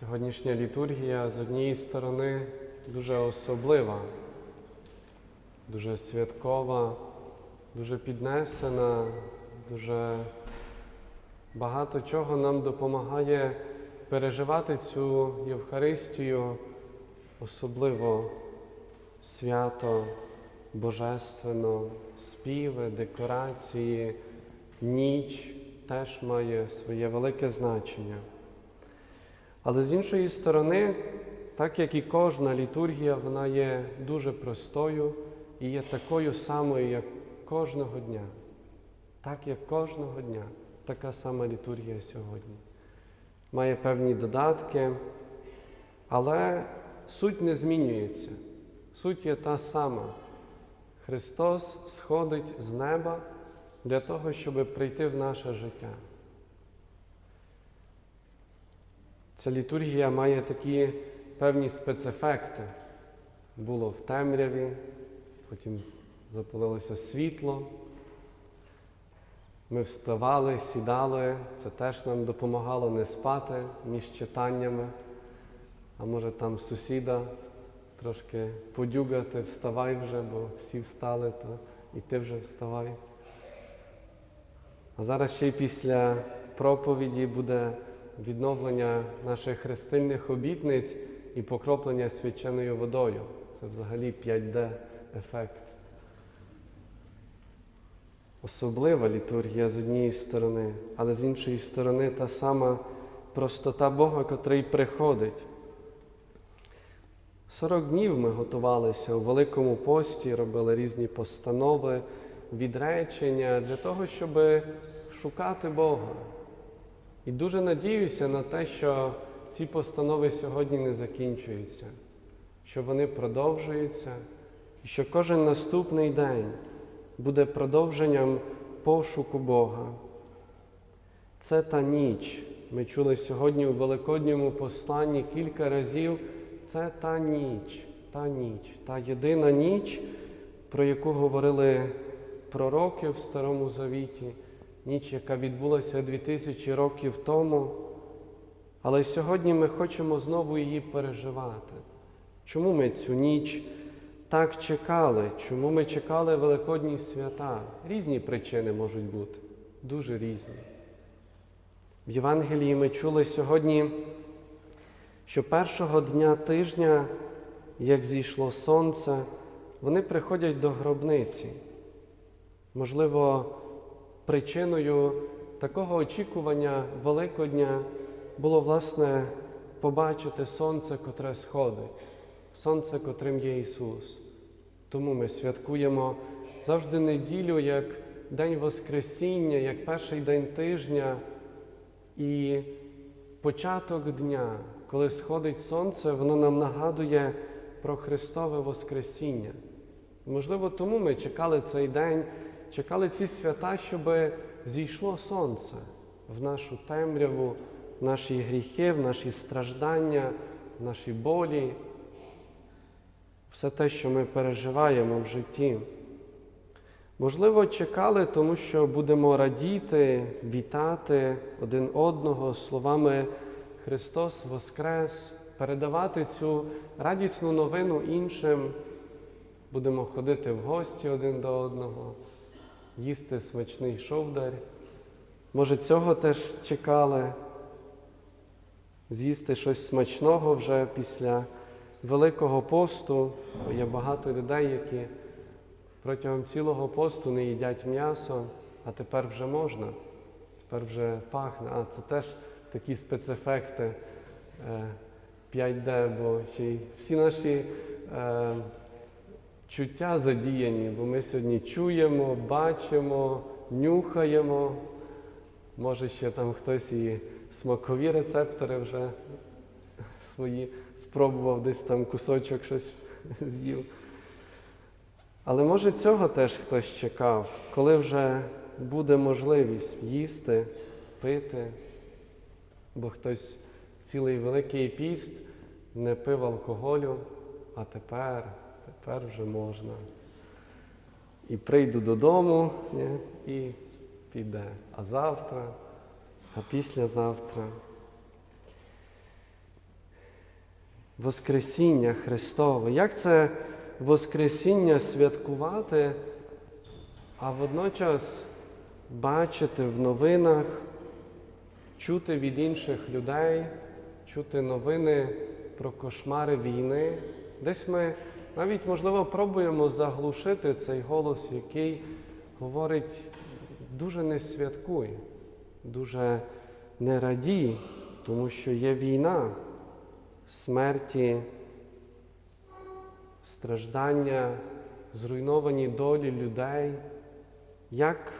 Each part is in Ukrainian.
Сьогоднішня літургія з однієї сторони дуже особлива, дуже святкова, дуже піднесена, дуже багато чого нам допомагає переживати цю Євхаристію, особливо свято, божественно, співи, декорації, ніч теж має своє велике значення. Але з іншої сторони, так як і кожна літургія, вона є дуже простою і є такою самою, як кожного дня. Так як кожного дня, така сама літургія сьогодні. Має певні додатки, але суть не змінюється. Суть є та сама. Христос сходить з неба для того, щоб прийти в наше життя. Ця літургія має такі певні спецефекти. Було в темряві, потім запалилося світло. Ми вставали, сідали, це теж нам допомагало не спати між читаннями. А може там сусіда трошки подюгати, вставай вже, бо всі встали, то і ти вже вставай. А зараз ще й після проповіді буде відновлення наших хрестильних обітниць і покроплення свяченою водою. Це взагалі 5D ефект. Особлива літургія з однієї сторони, але з іншої сторони та сама простота Бога, котрий приходить. 40 днів ми готувалися у Великому пості, робили різні постанови, відречення для того, щоб шукати Бога. І дуже надіюся на те, що ці постанови сьогодні не закінчуються, що вони продовжуються, і що кожен наступний день буде продовженням пошуку Бога. Це та ніч. Ми чули сьогодні у Великодньому посланні кілька разів. Це та ніч, та ніч, та єдина ніч, про яку говорили пророки в Старому Завіті ніч, яка відбулася 2000 років тому. Але сьогодні ми хочемо знову її переживати. Чому ми цю ніч так чекали? Чому ми чекали Великодні свята? Різні причини можуть бути, дуже різні. В Євангелії ми чули сьогодні, що першого дня тижня, як зійшло сонце, вони приходять до гробниці. Можливо, причиною такого очікування Великодня було, власне, побачити сонце, котре сходить, сонце, котрим є Ісус. Тому ми святкуємо завжди неділю як День Воскресіння, як перший день тижня і початок дня, коли сходить сонце, воно нам нагадує про Христове Воскресіння. Можливо, тому ми чекали цей день чекали ці свята, щоб зійшло сонце в нашу темряву, в наші гріхи, в наші страждання, в наші болі, все те, що ми переживаємо в житті. Можливо, чекали, тому що будемо радіти, вітати один одного словами Христос Воскрес, передавати цю радісну новину іншим. Будемо ходити в гості один до одного їсти смачний шовдар. Може, цього теж чекали, з'їсти щось смачного вже після Великого посту. Бо є багато людей, які протягом цілого посту не їдять м'ясо, а тепер вже можна, тепер вже пахне. А це теж такі спецефекти 5D, е, бо ще й всі наші. Чуття задіяні, бо ми сьогодні чуємо, бачимо, нюхаємо. Може, ще там хтось і смакові рецептори вже свої спробував десь там кусочок щось з'їв. Але може цього теж хтось чекав, коли вже буде можливість їсти, пити, бо хтось цілий великий піст не пив алкоголю, а тепер тепер вже можна. І прийду додому і піде. А завтра, а післязавтра. Воскресіння Христове. Як це Воскресіння святкувати, а водночас бачити в новинах, чути від інших людей, чути новини про кошмари війни. Десь ми навіть, можливо, пробуємо заглушити цей голос, який говорить дуже не святкуй, дуже не радій, тому що є війна, смерті, страждання, зруйновані долі людей. Як,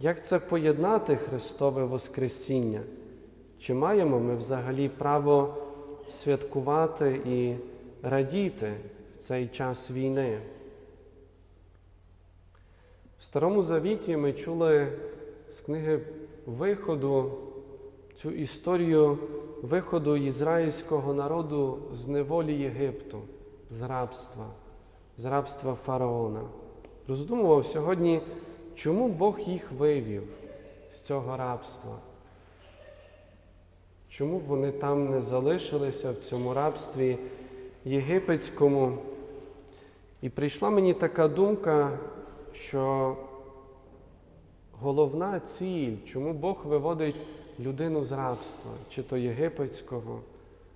як це поєднати Христове Воскресіння? Чи маємо ми взагалі право святкувати і радіти цей час війни? В Старому Завіті ми чули з книги Виходу цю історію виходу ізраїльського народу з неволі Єгипту, з рабства, з рабства фараона. Роздумував сьогодні, чому Бог їх вивів з цього рабства? Чому вони там не залишилися в цьому рабстві єгипетському? І прийшла мені така думка, що головна ціль, чому Бог виводить людину з рабства, чи то єгипетського,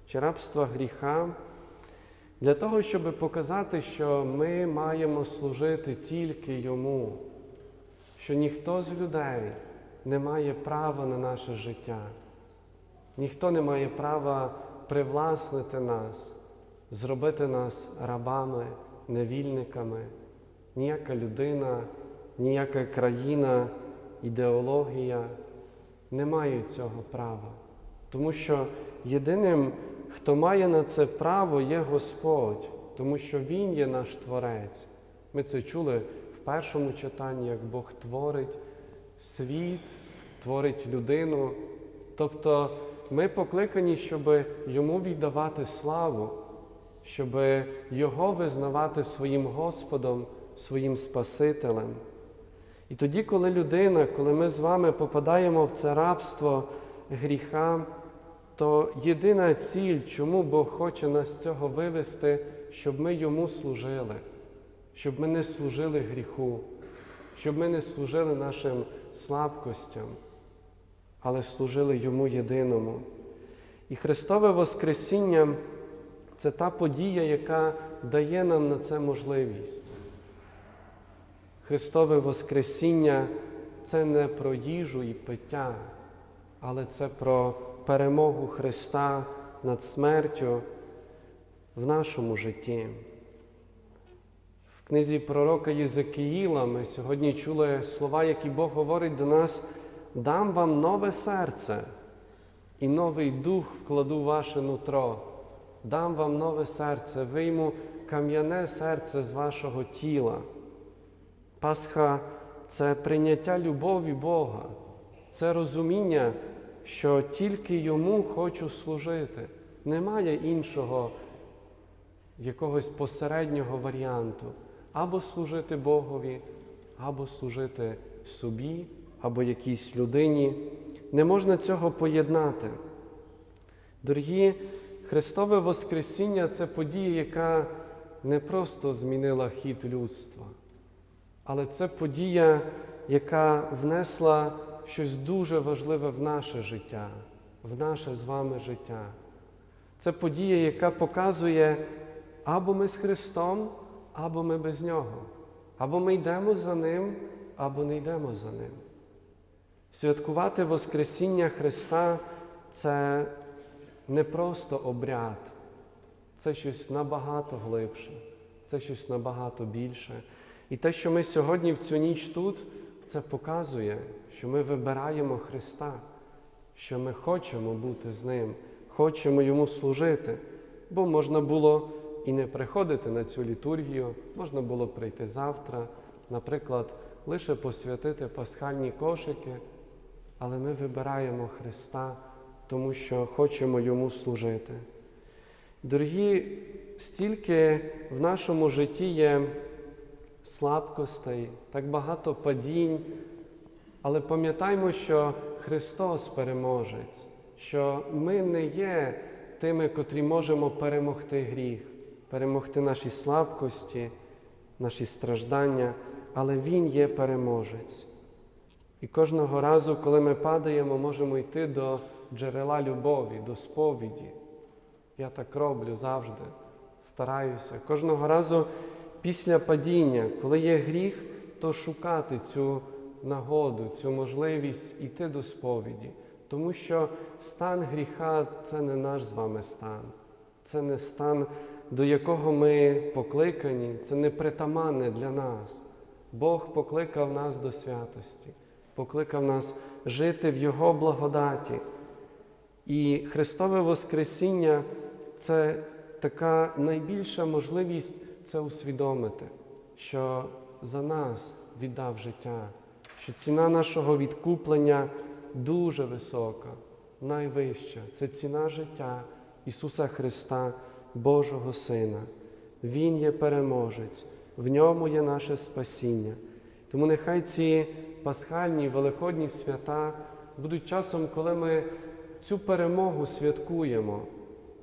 чи рабства гріха, для того, щоб показати, що ми маємо служити тільки Йому, що ніхто з людей не має права на наше життя, ніхто не має права привласнити нас, зробити нас рабами, невільниками, ніяка людина, ніяка країна, ідеологія не мають цього права. Тому що єдиним, хто має на це право, є Господь, тому що Він є наш Творець. Ми це чули в першому читанні, як Бог творить світ, творить людину. Тобто ми покликані, щоб йому віддавати славу, щоб Його визнавати своїм Господом, своїм Спасителем. І тоді, коли людина, коли ми з вами попадаємо в це рабство гріха, то єдина ціль, чому Бог хоче нас з цього вивести, щоб ми йому служили, щоб ми не служили гріху, щоб ми не служили нашим слабкостям, але служили йому єдиному. І Христове Воскресіння це та подія, яка дає нам на це можливість. Христове Воскресіння це не про їжу і пиття, але це про перемогу Христа над смертю в нашому житті. В книзі пророка Єзекіїла ми сьогодні чули слова, які Бог говорить до нас: дам вам нове серце і новий дух вкладу в ваше нутро, дам вам нове серце, вийму кам'яне серце з вашого тіла. Пасха це прийняття любові Бога, це розуміння, що тільки йому хочу служити. Немає іншого якогось посереднього варіанту. Або служити Богові, або служити собі, або якійсь людині. Не можна цього поєднати. Дорогі, Христове Воскресіння це подія, яка не просто змінила хід людства. Але це подія, яка внесла щось дуже важливе в наше життя, в наше з вами життя. Це подія, яка показує, або ми з Христом, або ми без Нього. Або ми йдемо за Ним, або не йдемо за Ним. Святкувати Воскресіння Христа це не просто обряд, це щось набагато глибше, це щось набагато більше. І те, що ми сьогодні в цю ніч тут, це показує, що ми вибираємо Христа, що ми хочемо бути з Ним, хочемо Йому служити. Бо можна було і не приходити на цю літургію, можна було прийти завтра, наприклад, лише посвятити пасхальні кошики, але ми вибираємо Христа, тому що хочемо Йому служити. Дорогі, стільки в нашому житті є слабкостей, так багато падінь. Але пам'ятаймо, що Христос переможець, що ми не є тими, котрі можемо перемогти гріх, перемогти наші слабкості, наші страждання, але Він є переможець. І кожного разу, коли ми падаємо, можемо йти до джерела любові, до сповіді. Я так роблю завжди, стараюся. Кожного разу після падіння, коли є гріх, то шукати цю нагоду, цю можливість йти до сповіді. Тому що стан гріха це не наш з вами стан, це не стан, до якого ми покликані, це не притаманне для нас. Бог покликав нас до святості, покликав нас жити в Його благодаті. І Христове Воскресіння це така найбільша можливість це усвідомити, що за нас віддав життя, що ціна нашого відкуплення дуже висока, найвища. Це ціна життя Ісуса Христа, Божого Сина. Він є переможець, в ньому є наше спасіння. Тому нехай ці пасхальні великодні свята будуть часом, коли ми цю перемогу святкуємо.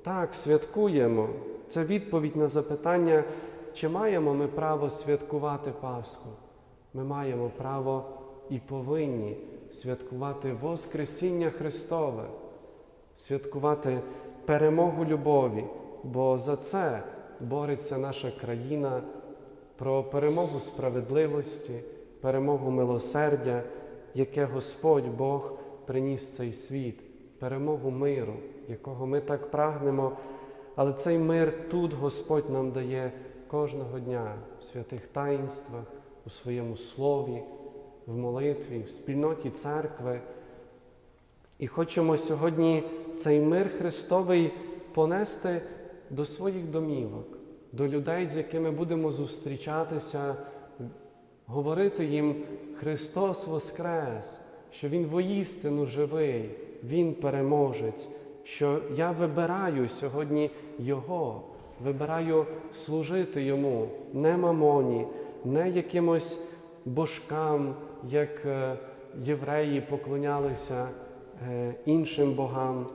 Так, святкуємо. Це відповідь на запитання, чи маємо ми право святкувати Пасху. Ми маємо право і повинні святкувати Воскресіння Христове, святкувати перемогу любові, бо за це бореться наша країна про перемогу справедливості, перемогу милосердя, яке Господь Бог приніс в цей світ, перемогу миру, якого ми так прагнемо. Але цей мир тут Господь нам дає кожного дня в святих таїнствах, у своєму слові, в молитві, в спільноті церкви. І хочемо сьогодні цей мир Христовий понести до своїх домівок, до людей, з якими будемо зустрічатися, говорити їм Христос Воскрес, що Він воістину живий, Він переможець, що я вибираю сьогодні Його, вибираю служити Йому, не мамоні, не якимось божкам, як е, євреї поклонялися е, іншим богам,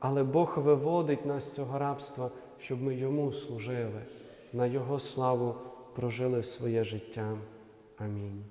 але Бог виводить нас з цього рабства, щоб ми йому служили, на Його славу прожили своє життя. Амінь.